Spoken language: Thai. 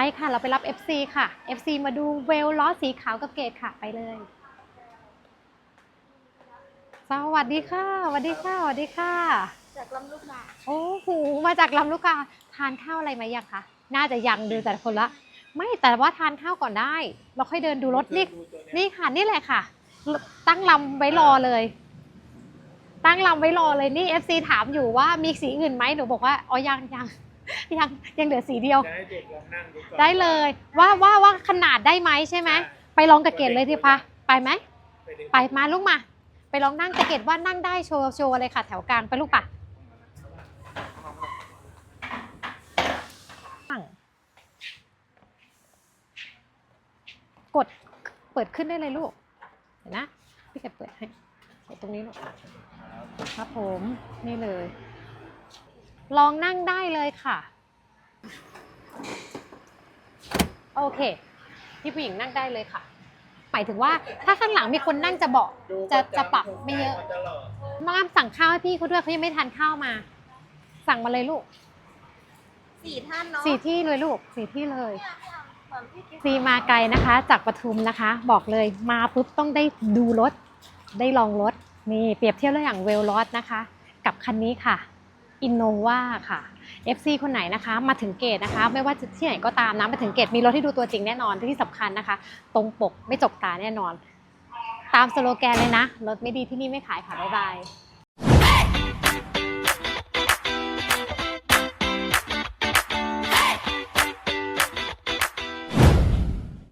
ไปค่ะ เราไปรับ FC ค่ะ FC มาดูเวลล้อสีขาวกับเกตค่ะไปเลย สวัสดีค่ะสวัสดีค่ะสวัสดีค่ะ จากลำลูกกาโอ้โหมาจากลำลูกกาทานข้าวอะไรมายังคะน่าจะยังดูแต่ละคนละ ไม่แต่ว่าทานข้าวก่อนได้ เราค่อยเดินดูรถนี่นี่ค่ะนี่แหละค่ะ ตั้งลำไว้รอเลย ตั้งลำไว้รอเลยนี่ FC ถามอยู่ว่ามีสีอื่นไหมหนูบอกว่าอ๋อยังยัง ยังยังเหลือสีเดียว จะให้เด็กลองนั่งดูก่อนได้เลย ว่าว่าว่าขนาดได้ไหมใช่ไหม ไปลองกระเกตเลยดิพะไปไหม ไปดูไปมาลูกมา ไปลองนั่งกระเกตว่านั่งได้โชว์โชว์เลยค่ะ แถวกลางไปลูกปะนั่งกดเปิดขึ้นได้เลยลูก เห็นนะ พี่จะเปิดให้กดตรงนี้ลูกครับผมนี่เลย ลองนั่งได้เลยค่ะ โอเค พี่ผู้หญิงนั่งได้เลยค่ะหมายถึงว่าถ้าข้างหลังมีคนนั่งจะเบาะดูจะจะปรับไม่เยอะาตลอดน้องสั่งข้าวให้พี่เขาด้วยเขายังไม่ทานข้าวมา สั่งมาเลยลูกสี่ท่านเนาะสี่ที่เลยลูกสี่ที่เลยเนี่ยเนี่ยเหมือนพี่กิ๊ฟซีมาไกลนะคะ จากปทุมนะคะ บอกเลยมาปุ๊บต้องได้ดูรถ ได้ลองรถนี่เปรียบเทียบแล้วอย่างเวลลอสนะคะ กับคันนี้ค่ะ อินโนวาค่ะ FC คนไหนนะคะ มาถึงเกตนะคะ ไม่ว่าจะที่ไหนก็ตามนะมาถึงเกตมีรถที่ดูตัวจริงแน่นอนที่สำคัญนะคะ ตรงปกไม่จกตาแน่นอน ตามสโลแกนเลยนะ รถไม่ดีที่นี่ไม่ขายค่ะบ๊ายบาย